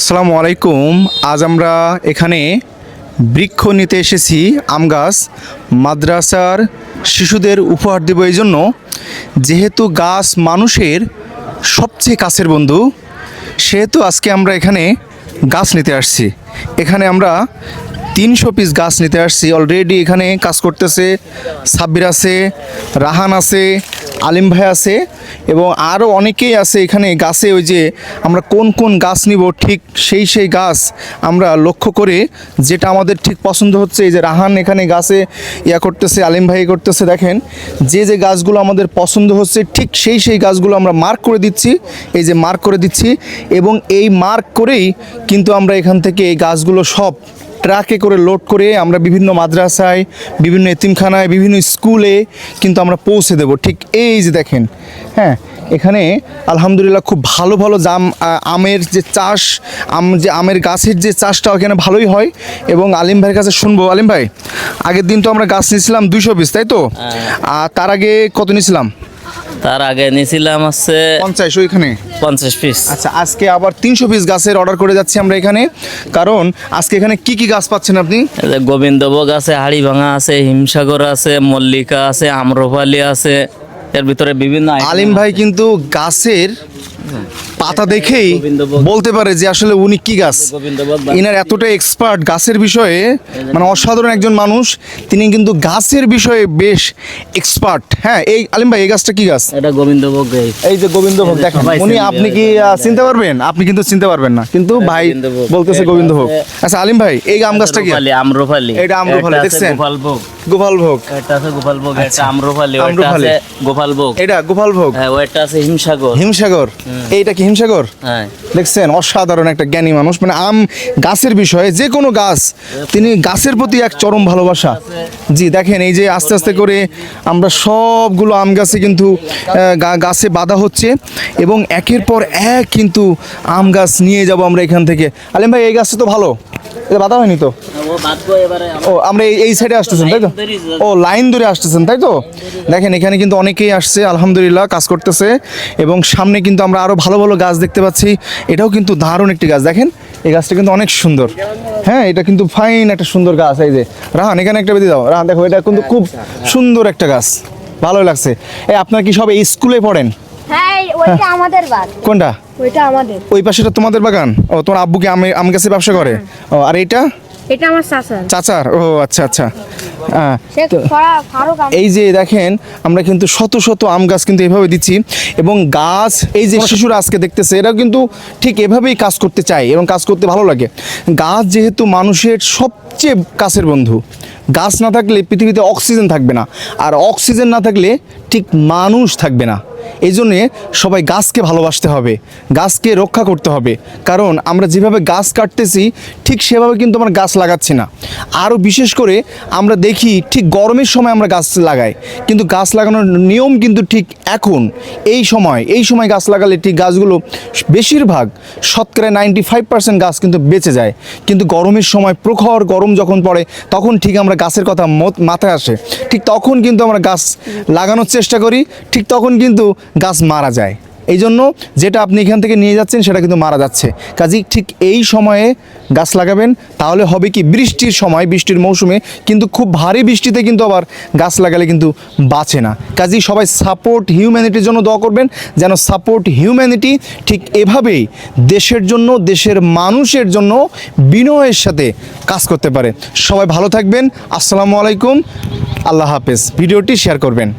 আসসালামু আলাইকুম। আজ আমরা এখানে বৃক্ষ নিতে এসেছি, আম গাছ। মাদ্রাসার শিশুদের উপহার দেব এই জন্য। যেহেতু গাছ মানুষের সবচেয়ে কাছের বন্ধু, সেহেতু আজকে আমরা এখানে গাছ নিতে আসছি। এখানে আমরা তিনশো পিস গাছ নিতে আসছি। অলরেডি এখানে কাজ করতেছে সাব্বির আছে, রাহান আছে আলিম ভাই আছে এবং আরও অনেকেই আছে এখানে গাছে ওই যে আমরা কোন কোন গাছ নিব, ঠিক সেই সেই গাছ আমরা লক্ষ্য করে যেটা আমাদের ঠিক পছন্দ হচ্ছে। এই যে রাহান এখানে গাছে ইয়া করতেছে, আলিম ভাই করতেছে, দেখেন। যে যে গাছগুলো আমাদের পছন্দ হচ্ছে, ঠিক সেই সেই গাছগুলো আমরা মার্ক করে দিচ্ছি, এই যে মার্ক করে দিচ্ছি এবং এই মার্ক করেই কিন্তু আমরা এখান থেকে এই গাছগুলো সব ট্রাকে করে লোড করে আমরা বিভিন্ন মাদ্রাসায় বিভিন্ন এতিমখানায় বিভিন্ন স্কুলে কিন্তু আমরা পৌঁছে দেব। ঠিক এই যে দেখেন হ্যাঁ এখানে আলহামদুলিল্লাহ খুব ভালো ভালো জাম আমের যে চাষ আম যে আমের গাছের যে চাষটা এখানে ভালোই হয় এবং আলিম ভাইয়ের কাছে শুনব। আলিম ভাই আগের দিন তো আমরা গাছ নিয়েছিলাম দুইশো পিস তাই তো? আর তার আগে কত নিয়েছিলাম? তার আগে নিয়েছিলাম হচ্ছে পঞ্চাশ ওইখানে? পঞ্চাশ পিস আচ্ছা আজকে আবার তিনশো পিস গাছের অর্ডার করে যাচ্ছি আমরা এখানে। কারণ আজকে এখানে কি কি গাছ পাচ্ছেন আপনি? গোবিন্দভোগ আছে হাড়ি ভাঙা আছে হিমসাগর আছে মল্লিকা আছে আম্রপালি আছে। এর ভিতরে বিভিন্ন আলিম ভাই কিন্তু গাছের পাতা দেখেই বলতে পারে যে আসলে উনি কি গাছ। ইনার এতটা এক্সপার্ট গাছের বিষয়ে মানে অসাধারণ একজন মানুষ তিনি কিন্তু গাছের বিষয়ে বেশ এক্সপার্ট। হ্যাঁ এই আলিম ভাই এই গাছটা কি গাছ? এটা গোবিন্দভোগ এই। যে গোবিন্দভোগ দেখেন উনি আপনি কি চিনতে পারবেন? আপনি কিন্তু চিনতে পারবেন না। কিন্তু ভাই বলতেছে গোবিন্দভোগ। আচ্ছা আলিম ভাই এই আম গাছটা কি? রূপালি, আম্রপালি এটা এটা আছে দেখছেন? গোপালভোগ। গোপাল এটা আছে গোপালভোগ এটা আচ্ছা। ওটা আম্রপালি। আছে গোপালভোগ। এটা গোপাল ভোগ হ্যাঁ ওটা আছে হিমসাগর। হিমসাগর। এইটা কি হিমসাগর হ্যাঁ। দেখছেন অসাধারণ একটা জ্ঞানী মানুষ। মানে আম গাছের বিষয়ে যে কোনো গাছ তিনি গাছের প্রতি এক চরম ভালোবাসা। জি দেখেন এই যে আস্তে আস্তে করে আমরা সবগুলো আম গাছে কিন্তু গাছে বাধা হচ্ছে এবং একের পর এক কিন্তু আম গাছ নিয়ে যাব আমরা এখান থেকে। আলিম ভাই এই গাছটা তো ভালো। এটা বাঁধা হয়নি তো? ও আমরা এই সাইডে আসতেছেন তাই তো? ও লাইন ধরে আসতেছেন তাই তো? দেখেন এখানে কিন্তু অনেকেই আসছে আলহামদুলিল্লাহ কাজ করতেছে। এবং সামনে কিন্তু আমরা আরও ভালো ভালো গাছ দেখতে পাচ্ছি। এটাও কিন্তু দারুণ একটি গাছ। দেখেন এই গাছটা কিন্তু অনেক সুন্দর। হ্যাঁ এটা কিন্তু ফাইন একটা সুন্দর গাছ এই যে। রাহান এখানে একটা বেঁধে দাও। রাহান দেখো এটা কিন্তু খুব সুন্দর একটা গাছ। ভালো লাগছে। এই আপনার কি সব এই স্কুলে পড়েন? ওইটা আমাদের বাদ কোনটা? ওইটা আমাদের। ওই পাশেটা তোমাদের বাগান? ও তোমার আব্বু কি আম আম গাছে ব্যবসা করে? ও আর এইটা? এটা আমার চাচার। চাচার? ও আচ্ছা আচ্ছা। এই যে দেখেন আমরা কিন্তু শত শত আম গাছ কিন্তু এভাবে দিচ্ছি এবং গাছ এই যে শিশুরা আজকে দেখতেছে এরা কিন্তু ঠিক এভাবেই কাজ করতে চায় এবং কাজ করতে ভালো লাগে। গাছ যেহেতু মানুষের সবচেয়ে কাছের বন্ধু গাছ না থাকলে পৃথিবীতে অক্সিজেন থাকবে না। আর অক্সিজেন না থাকলে ঠিক মানুষ থাকবে না। এই জন্যে সবাই গাছকে ভালোবাসতে হবে, গাছকে রক্ষা করতে হবে। কারণ আমরা যেভাবে গাছ কাটতেছি, ঠিক সেভাবে কিন্তু আমরা গাছ লাগাচ্ছি না। আরও বিশেষ করে আমরা দেখি ঠিক গরমের সময় আমরা গাছ লাগাই, কিন্তু গাছ লাগানোর নিয়ম কিন্তু ঠিক এখন, এই সময় এই সময় গাছ লাগালে ঠিক গাছগুলো বেশিরভাগ শতকরা নাইনটি ফাইভ পার্সেন্ট গাছ কিন্তু বেঁচে যায়। কিন্তু গরমের সময় প্রখর গরম যখন পড়ে, তখন ঠিক আমরা গাছের কথা মাথায় আসে। ঠিক তখন কিন্তু আমরা গাছ লাগানোর চেষ্টা করি, ঠিক তখন কিন্তু গাছ মারা যায়। এই জন্য যেটা আপনি এখান থেকে নিয়ে যাচ্ছেন, সেটা কিন্তু মারা যাচ্ছে। কাজেই ঠিক এই সময়ে গাছ লাগাবেন, তাহলে হবে কি বৃষ্টির সময়, বৃষ্টির মৌসুমে কিন্তু খুব ভারী বৃষ্টিতে কিন্তু আবার গাছ লাগালে কিন্তু বাঁচে না। কাজেই সবাই সাপোর্ট হিউম্যানিটির জন্য দোয়া করবেন, যেন সাপোর্ট হিউম্যানিটি ঠিক এভাবেই দেশের জন্য, দেশের মানুষের জন্য বিনয়ের সাথে কাজ করতে পারে। সবাই ভালো থাকবেন, আসসালামু আলাইকুম, আল্লাহ হাফেজ। ভিডিওটি শেয়ার করবেন।